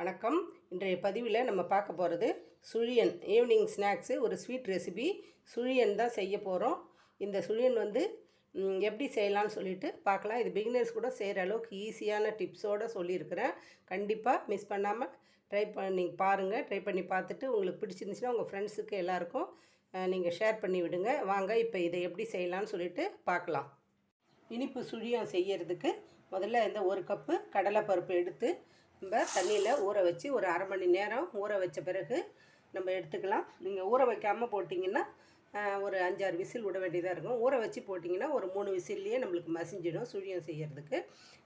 வணக்கம். இன்றைய பதிவில் நம்ம பார்க்க போகிறது சுழியன் ஈவினிங் ஸ்நாக்ஸு ஒரு ஸ்வீட் ரெசிபி சுழியன் தான் செய்ய போகிறோம் இந்த சுழியன் வந்து எப்படி செய்யலாம்னு சொல்லிட்டு பார்க்கலாம். இது பிகினர்ஸ் கூட செய்கிற அளவுக்கு ஈஸியான டிப்ஸோடு சொல்லியிருக்கிறேன். கண்டிப்பாக மிஸ் பண்ணாமல் ட்ரை பண்ணி பாருங்கள் ட்ரை பண்ணி பார்த்துட்டு உங்களுக்கு பிடிச்சிருந்துச்சுன்னா உங்கள் ஃப்ரெண்ட்ஸுக்கு எல்லாருக்கும் நீங்கள் ஷேர் பண்ணி விடுங்க. வாங்க இப்போ இதை எப்படி செய்யலாம்னு சொல்லிட்டு பார்க்கலாம். இனிப்பு சுழியம் செய்யறதுக்கு முதல்ல இந்த ஒரு கப்பு கடலைப்பருப்பு எடுத்து நம்ம தண்ணியில் ஊற வச்சு ஒரு அரை மணி நேரம் ஊற வச்ச பிறகு நம்ம எடுத்துக்கலாம். நீங்கள் ஊற வைக்காமல் போட்டிங்கன்னா ஒரு அஞ்சாறு விசில் விட வேண்டியதாக இருக்கும். ஊற வச்சு போட்டிங்கன்னா ஒரு மூணு விசில்லையே நம்மளுக்கு மசிஞ்சிடும் சுழியம் செய்கிறதுக்கு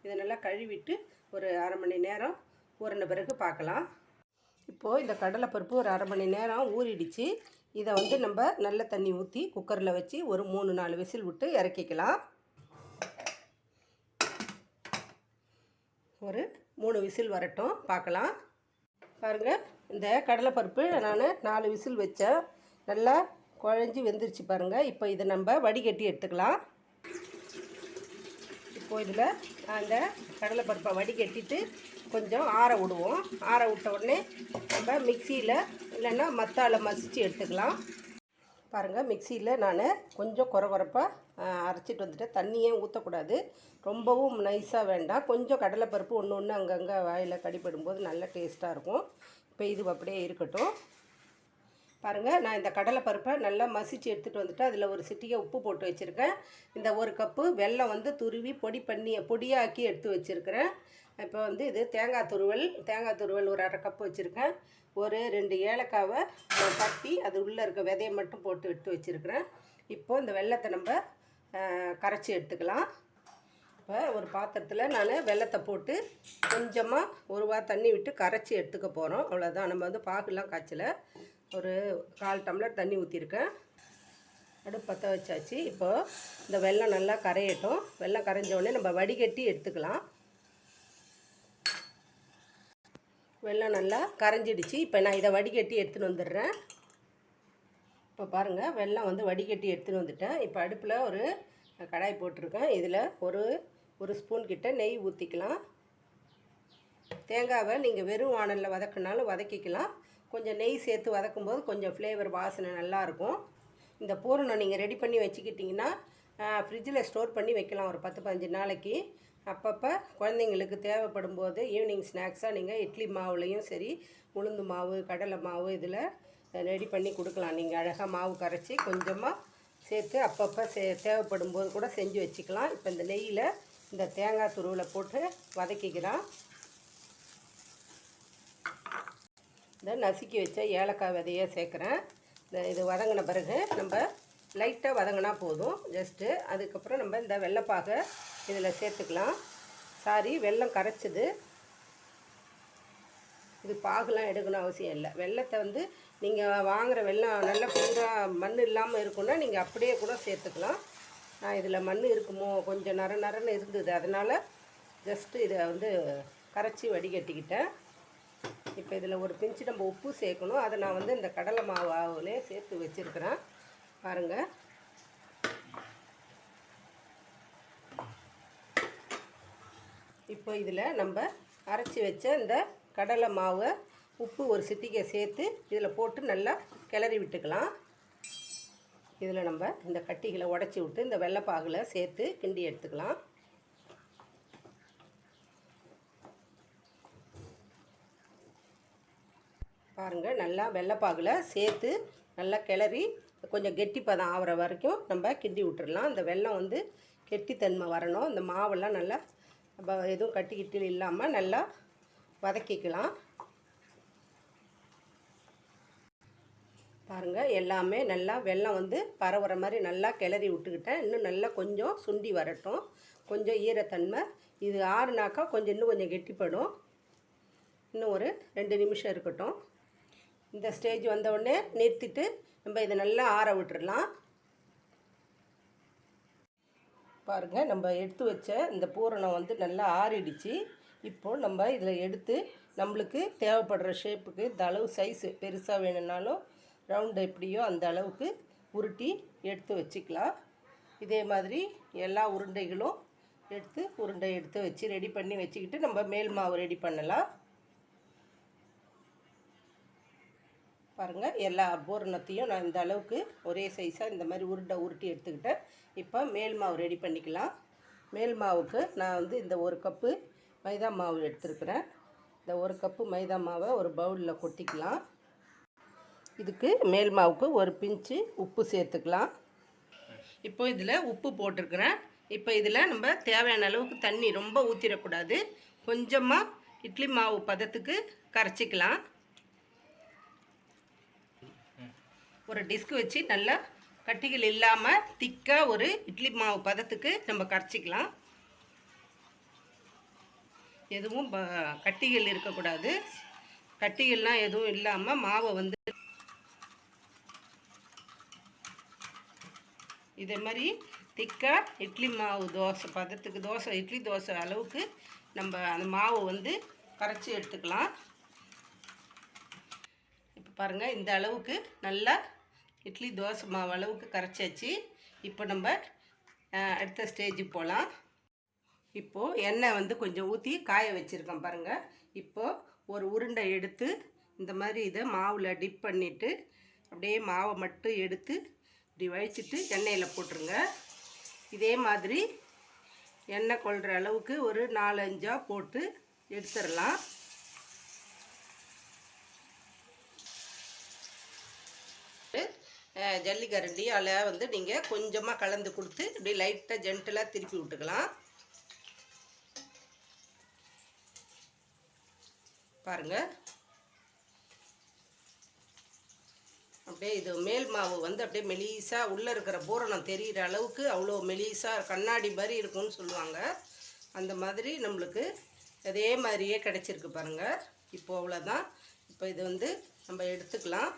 இதை நல்லா கழுவிட்டு ஒரு அரை மணி நேரம் ஊறின பிறகு பார்க்கலாம். இப்போது இந்த கடலைப்பருப்பு ஒரு அரை மணி நேரம் ஊறிடுச்சு. இதை வந்து நம்ம நல்ல தண்ணி ஊற்றி குக்கரில் வச்சு ஒரு மூணு நாலு விசில் விட்டு இறக்கிக்கலாம். ஒரு மூணு விசில் வரட்டும் பார்க்கலாம். பாருங்கள் இந்த கடலைப்பருப்பு நான் நாலு விசில் வச்சேன். நல்லா குழஞ்சி வெந்துருச்சு பாருங்கள் இப்போ இதை நம்ம வடிகட்டி எடுத்துக்கலாம். இப்போ இதில் அந்த கடலைப்பருப்பை வடிகட்டிட்டு கொஞ்சம் ஆற விடுவோம். ஆற விட்ட உடனே நம்ம மிக்சியில் இல்லைன்னா மத்தால மசித்து எடுத்துக்கலாம். பாருங்கள் மிக்சியில் நான் கொஞ்சம் குறை குறைப்பாக அரைச்சிட்டு வந்துட்டு தண்ணியே ஊற்றக்கூடாது ரொம்பவும் நைஸாக வேண்டாம். கொஞ்சம் கடலைப்பருப்பு ஒன்று ஒன்று அங்கங்கே வாயில் கடிப்படும்போது நல்ல டேஸ்ட்டாக இருக்கும். இப்போ இது அப்படியே இருக்கட்டும். பாருங்கள் நான் இந்த கடலைப்பருப்பை நல்லா மசிச்சு எடுத்துகிட்டு வந்துட்டு அதில் ஒரு சிட்டிகை உப்பு போட்டு வச்சுருக்கேன். இந்த ஒரு கப்பு வெல்லம் வந்து துருவி பொடி பண்ணி பொடியாக்கி எடுத்து வச்சுருக்கிறேன். இப்போ வந்து இது தேங்காய் துருவல் தேங்காய் துருவல் ஒரு அரை கப்பு வச்சுருக்கேன். ஒரு ரெண்டு ஏலக்காவை தட்டி அது உள்ளே இருக்க விதையை மட்டும் போட்டு எடுத்து வச்சுருக்கிறேன். இப்போது இந்த வெல்லத்தை நம்ம கரைச்சி எடுத்துக்கலாம். இப்போ ஒரு பாத்திரத்தில் நான் வெள்ளத்தை போட்டு கொஞ்சமாக ஒரு வா தண்ணி விட்டு கரைச்சி எடுத்துக்க போகிறோம் அவ்வளோதான் நம்ம வந்து பாகுலாம் காய்ச்சல. ஒரு கால் டம்ளர் தண்ணி ஊற்றிருக்கேன் அடுப்பு பற்ற வச்சாச்சு. இப்போது இந்த வெள்ளம் நல்லா கரையட்டும். வெள்ளம் கரைஞ்ச உடனே நம்ம வடிகட்டி எடுத்துக்கலாம். வெள்ளம் நல்லா கரைஞ்சிடுச்சு. இப்போ நான் இதை வடிகட்டி எடுத்துன்னு வந்துடுறேன். இப்போ பாருங்கள் வெள்ளம் வந்து வடிகட்டி எடுத்துன்னு வந்துட்டேன். இப்போ அடுப்பில் ஒரு கடாய் போட்டிருக்கேன். இதில் ஒரு ஒரு ஸ்பூன் கிட்ட நெய் ஊற்றிக்கலாம் தேங்காவை நீங்கள் வெறும் வானலில் வதக்குனாலும் வதக்கிக்கலாம். கொஞ்சம் நெய் சேர்த்து வதக்கும்போது கொஞ்சம் ஃப்ளேவர் வாசனை நல்லாயிருக்கும் இந்த பூரணம் நீங்கள் ரெடி பண்ணி வச்சுக்கிட்டிங்கன்னா ஃப்ரிட்ஜில் ஸ்டோர் பண்ணி வைக்கலாம். ஒரு பத்து பதினஞ்சு நாளைக்கு. அப்பப்போ குழந்தைங்களுக்கு தேவைப்படும் போது ஈவினிங் ஸ்நாக்ஸாக நீங்கள் இட்லி மாவுலேயும் சரி உளுந்து மாவு கடலை மாவு இதில் ரெடி பண்ணி கொடுக்கலாம். நீங்கள் அழகாக மாவு கரைச்சி கொஞ்சமாக சேர்த்து அப்பப்போ சே தேவைப்படும் போது கூட செஞ்சு வச்சுக்கலாம். இப்போ இந்த நெய்யில் இந்த தேங்காய் துருவில் போட்டு வதக்கிக்கலாம். இந்த நசுக்கி வச்ச ஏலக்காய் விதையை சேர்க்குறேன். இந்த இது வதங்கின பிறகு நம்ம லைட்டாக வதங்கினா போதும். ஜஸ்ட்டு அதுக்கப்புறம் நம்ம இந்த வெள்ளைப்பாகை இதில் சேர்த்துக்கலாம். சாரி வெள்ளம் கரைச்சது. இது பாகுலாம் எடுக்கணும் அவசியம் இல்லை. வெள்ளத்தை வந்து நீங்கள் வாங்குகிற வெள்ளம் நல்ல பியூராக மண் இல்லாமல் இருக்குன்னா நீங்கள் அப்படியே கூட சேர்த்துக்கலாம். நான் இதில் மண் இருக்குமோ கொஞ்சம் நர நரன்னு இருந்தது. அதனால் ஜஸ்ட்டு இதை வந்து கரைச்சி வடிகட்டிக்கிட்டேன். இப்போ இதில் ஒரு பிஞ்சு நம்ம உப்பு சேர்க்கணும். அதை நான் வந்து இந்த கடலை மாவுலே சேர்த்து வச்சுருக்கிறேன். பாருங்கள் இப்போ இதில் நம்ம அரைச்சி வச்ச இந்த கடலை மாவை உப்பு ஒரு சிட்டிகை சேர்த்து இதில் போட்டு நல்லா கிளறி விட்டுக்கலாம். இதில் நம்ம இந்த கட்டிகளை உடச்சி விட்டு இந்த வெள்ளைப்பாகில் சேர்த்து கிண்டி எடுத்துக்கலாம். பாருங்கள் நல்லா வெள்ளைப்பாகில் சேர்த்து நல்லா கிளறி கொஞ்சம் கெட்டிப்பதம் ஆகிற வரைக்கும் நம்ம கிண்டி விட்டுடலாம் இந்த வெள்ளம் வந்து கெட்டித்தன்மை வரணும். இந்த மாவெல்லாம் நல்லா நம்ம எதுவும் கட்டி கிட்டி இல்லாமல் நல்லா வதக்கிக்கலாம். பாருங்கள் எல்லாமே நல்லா வெள்ளம் வந்து பரவுற மாதிரி நல்லா கிளறி விட்டுக்கிட்டேன். இன்னும் நல்லா கொஞ்சம் சுண்டி வரட்டும். கொஞ்சம் ஈரத்தன்மை. இது ஆறுனாக்கா கொஞ்சம் இன்னும் கொஞ்சம் கெட்டிப்படும். இன்னும் ஒரு ரெண்டு நிமிஷம் இருக்கட்டும். இந்த ஸ்டேஜ் வந்தவுடனே நிறுத்திட்டு நம்ம இதை நல்லா ஆற விட்டுடலாம் பாருங்கள் நம்ம எடுத்து வச்ச இந்த பூரணம் வந்து நல்லா ஆறிடுச்சு. இப்போ நம்ம இதில் எடுத்து நம்மளுக்கு தேவைப்படுற ஷேப்புக்கு இந்த அளவு சைஸு பெருசாக வேணும்னாலும் ரவுண்டு எப்படியோ அந்த அளவுக்கு உருட்டி எடுத்து வச்சுக்கலாம். இதே மாதிரி எல்லா உருண்டைகளும் எடுத்து உருண்டை எடுத்து வச்சு ரெடி பண்ணி வச்சுக்கிட்டு நம்ம மேல் மாவு ரெடி பண்ணலாம். பாருங்கள் எல்லா பூரணத்தையும் நான் இந்த அளவுக்கு ஒரே சைஸாக இந்த மாதிரி உருண்டை உருட்டி எடுத்துக்கிட்டேன். இப்போ மேல் மாவு ரெடி பண்ணிக்கலாம். மேல் மாவுக்கு நான் வந்து இந்த ஒரு கப்பு மைதா மாவு எடுத்துருக்குறேன். இந்த ஒரு கப்பு மைதா மாவை ஒரு பவுலில் கொட்டிக்கலாம். இதுக்கு மேல் மாவுக்கு ஒரு பிஞ்சு உப்பு சேர்த்துக்கலாம். இப்போ இதில் உப்பு போட்டிருக்கிறேன். இப்போ இதில் நம்ம தேவையான அளவுக்கு தண்ணி ரொம்ப ஊற்றிடக்கூடாது கொஞ்சமாக இட்லி மாவு பதத்துக்கு கரைச்சிக்கலாம். ஒரு டிஸ்க் வச்சு நல்லா கட்டிகள் இல்லாமல் திக்காக ஒரு இட்லி மாவு பதத்துக்கு நம்ம கரைச்சிக்கலாம். எதுவும் ப- கட்டிகள் இருக்கக்கூடாது. கட்டிகள்லாம் எதுவும் இல்லாமல் மாவை வந்து இதே மாதிரி திக்காக இட்லி மாவு தோசை பதத்துக்கு தோசை இட்லி தோசை அளவுக்கு நம்ம அந்த மாவு வந்து கரைச்சி எடுத்துக்கலாம். இப்போ பாருங்கள் இந்த அளவுக்கு நல்லா இட்லி தோசை மாவு அளவுக்கு கரைச்சாச்சு. இப்போ நம்ம அடுத்த ஸ்டேஜுக்கு போகலாம் இப்போது எண்ணெய் வந்து கொஞ்சம் ஊற்றி காய வச்சுருக்கேன் பாருங்கள் இப்போது ஒரு உருண்டை எடுத்து இந்த மாதிரி இதை மாவில் டிப் பண்ணிவிட்டு அப்படியே மாவை மட்டும் எடுத்து இப்படி வழிச்சிட்டு எண்ணெயில் போட்டுருங்க. இதே மாதிரி எண்ணெய் கொள்கிற அளவுக்கு ஒரு நாலஞ்சா போட்டு எடுத்துடலாம். அஹ், ஜல்லிக்கரண்டியால் வந்து நீங்கள் கொஞ்சமாக கலந்து கொடுத்து இப்படி லைட்டாக ஜென்டலாக திருப்பி விட்டுக்கலாம். பாருங்க. அப்படியே இது மேல் மாவு வந்து அப்படியே மெலிசாக உள்ளே இருக்கிற பூரணம் தெரிகிற அளவுக்கு அவ்வளோ மெலிசாக கண்ணாடி மாதிரி இருக்கும்னு சொல்லுவாங்க. அந்த மாதிரி நம்மளுக்கு அதே மாதிரியே கிடச்சிருக்கு பாருங்க. இப்போ அவ்வளோதான் இப்போ இது வந்து நம்ம எடுத்துக்கலாம்.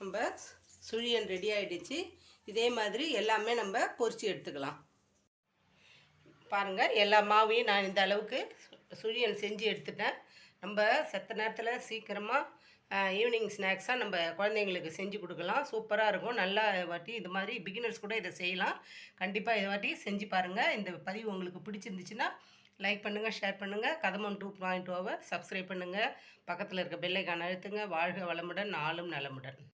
நம்ம சுழியன் ரெடி ஆகிடுச்சு இதே மாதிரி எல்லாமே நம்ம பொரிச்சு எடுத்துக்கலாம். பாருங்கள் எல்லா மாவையும் நான் இந்த அளவுக்கு சுழியன் செஞ்சு எடுத்துட்டேன். நம்ம செத்த நேரத்தில் சீக்கிரமாக ஈவினிங் ஸ்நாக்ஸாக நம்ம குழந்தைங்களுக்கு செஞ்சு கொடுக்கலாம். சூப்பராக இருக்கும். நல்லா வாட்டி இது மாதிரி பிகினர்ஸ் கூட இதை செய்யலாம். கண்டிப்பாக இதை வாட்டி செஞ்சு பாருங்கள் இந்த பதிவு உங்களுக்கு பிடிச்சிருந்துச்சுன்னா லைக் பண்ணுங்கள் ஷேர் பண்ணுங்கள் கதமம் டூ பாயிண்ட் ஓவர் சப்ஸ்கிரைப் பண்ணுங்கள் பக்கத்தில் இருக்க பெல்லைக்கான அழுத்துங்க. வாழ்க வளமுடன். நாளும் நலமுடன்.